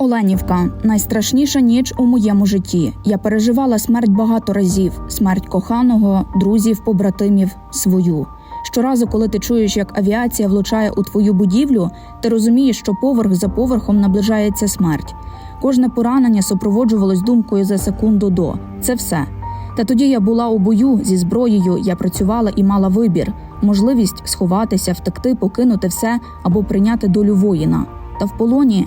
Оленівка найстрашніша ніч у моєму житті. Я переживала смерть багато разів: смерть коханого, друзів, побратимів, свою. Щоразу, коли ти чуєш, як авіація влучає у твою будівлю, ти розумієш, що поверх за поверхом наближається смерть. Кожне поранення супроводжувалось думкою за секунду до це все. Та тоді я була у бою зі зброєю, я працювала і мала вибір, можливість сховатися, втекти, покинути все або прийняти долю воїна. Та в полоні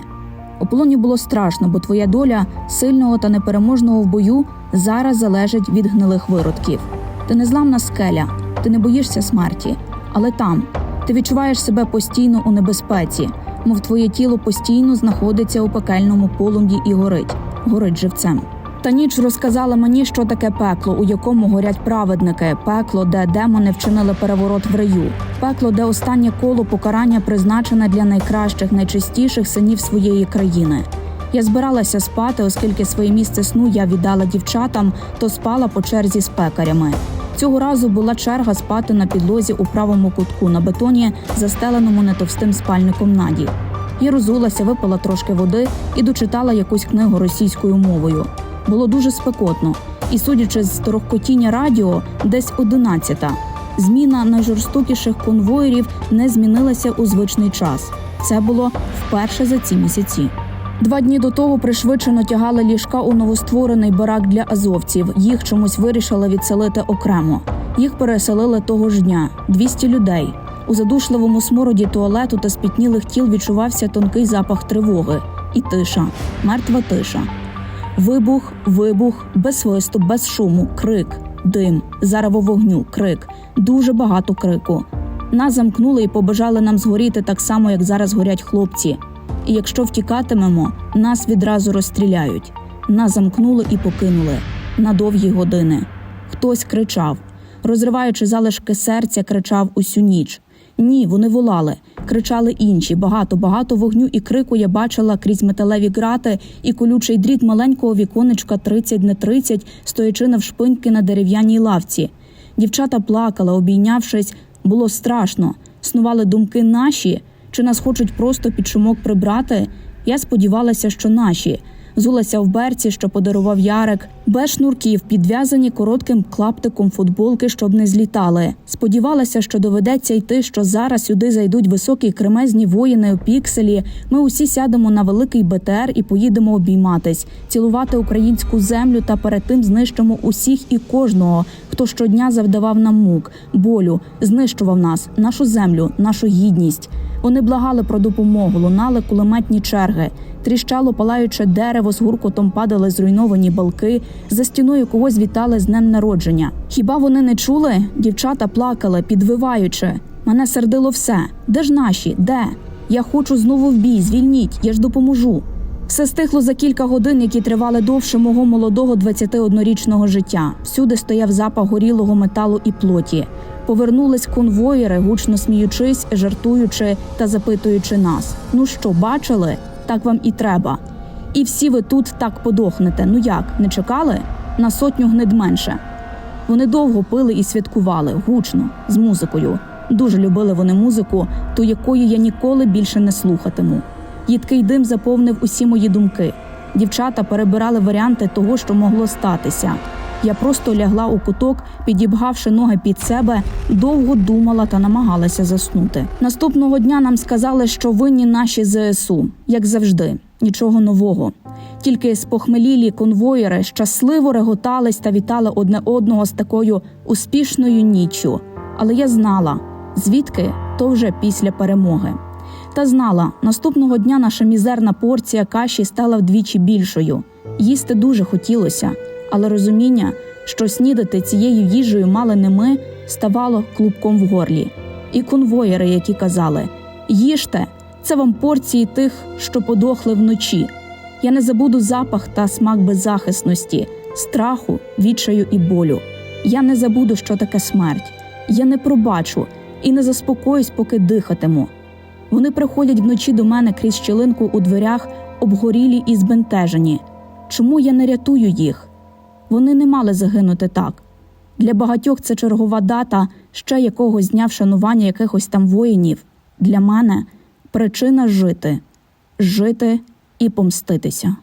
у полоні було страшно, бо твоя доля сильного та непереможного в бою зараз залежить від гнилих виродків. Ти незламна скеля, ти не боїшся смерті, але там ти відчуваєш себе постійно у небезпеці, мов твоє тіло постійно знаходиться у пекельному полум'ї і горить, горить живцем. Та ніч розказала мені, що таке пекло, у якому горять праведники, пекло, де демони вчинили переворот в раю, пекло, де останнє коло покарання призначене для найкращих, найчистіших синів своєї країни. Я збиралася спати, оскільки своє місце сну я віддала дівчатам, то спала по черзі з пекарями. Цього разу була черга спати на підлозі у правому кутку на бетоні, застеленому нетовстим спальником Наді. Я розулася, випила трошки води і дочитала якусь книгу російською мовою. Було дуже спекотно, і, судячи з торохкотіння радіо, десь одинадцята. Зміна найжорстокіших конвоїрів не змінилася у звичний час. Це було вперше за ці місяці. Два дні до того пришвидшено тягали ліжка у новостворений барак для азовців. Їх чомусь вирішили відселити окремо. Їх переселили того ж дня 200 людей. У задушливому смороді туалету та спітнілих тіл відчувався тонкий запах тривоги і тиша, мертва тиша. Вибух, вибух, без свисту, без шуму, крик, дим, зарево вогню, крик, дуже багато крику. Нас замкнули і побажали нам згоріти так само, як зараз горять хлопці. І якщо втікатимемо, нас відразу розстріляють. Нас замкнули і покинули на довгі години. Хтось кричав, розриваючи залишки серця, кричав усю ніч. Ні, вони волали, кричали інші. Багато, багато вогню і крику я бачила крізь металеві грати і колючий дріт маленького віконечка 30 на 30, стоячи навшпиньки на дерев'яній лавці. Дівчата плакали, обійнявшись, було страшно. Снували думки наші, чи нас хочуть просто під шумок прибрати. Я сподівалася, що наші. Зулася в берці, що подарував Ярик, без шнурків, підв'язані коротким клаптиком футболки, щоб не злітали. Сподівалася, що доведеться йти, що зараз сюди зайдуть високі кремезні воїни у пікселі. Ми усі сядемо на великий БТР і поїдемо обійматись, цілувати українську землю та перед тим знищимо усіх і кожного, хто щодня завдавав нам мук, болю, знищував нас, нашу землю, нашу гідність. Вони благали про допомогу, лунали кулеметні черги, тріщало палаюче дерево, з гуркотом падали зруйновані балки, за стіною когось вітали з днем народження. Хіба вони не чули? Дівчата плакали, підвиваючи. Мене сердило все. Де ж наші? Де? Я хочу знову в бій, звільніть, я ж допоможу. Все стихло за кілька годин, які тривали довше мого молодого 21-річного життя. Всюди стояв запах горілого металу і плоті. Повернулись конвоїри, гучно сміючись, жартуючи та запитуючи нас: ну що, бачили? Так вам і треба. І всі ви тут так подохнете. Ну як, не чекали? На сотню гнид менше. Вони довго пили і святкували гучно, з музикою. Дуже любили вони музику, ту якої я ніколи більше не слухатиму. Їдкий дим заповнив усі мої думки. Дівчата перебирали варіанти того, що могло статися. Я просто лягла у куток, підібгавши ноги під себе, довго думала та намагалася заснути. Наступного дня нам сказали, що винні наші ЗСУ, як завжди, нічого нового. Тільки спохмелілі конвоїри щасливо реготались та вітали одне одного з такою успішною ніччю. Але я знала, звідки то вже після перемоги. Та знала, наступного дня наша мізерна порція каші стала вдвічі більшою. Їсти дуже хотілося, але розуміння, що снідати цією їжею мали не ми, ставало клубком в горлі. І конвоїри, які казали: їжте, це вам порції тих, що подохли вночі. Я не забуду запах та смак беззахисності, страху, відчаю і болю. Я не забуду, що таке смерть. Я не пробачу і не заспокоюсь, поки дихатиму. Вони приходять вночі до мене крізь щілинку у дверях, обгорілі і збентежені. Чому я не рятую їх? Вони не мали загинути так. Для багатьох це чергова дата ще якогось дня вшанування якихось там воїнів. Для мене причина жити, жити і помститися.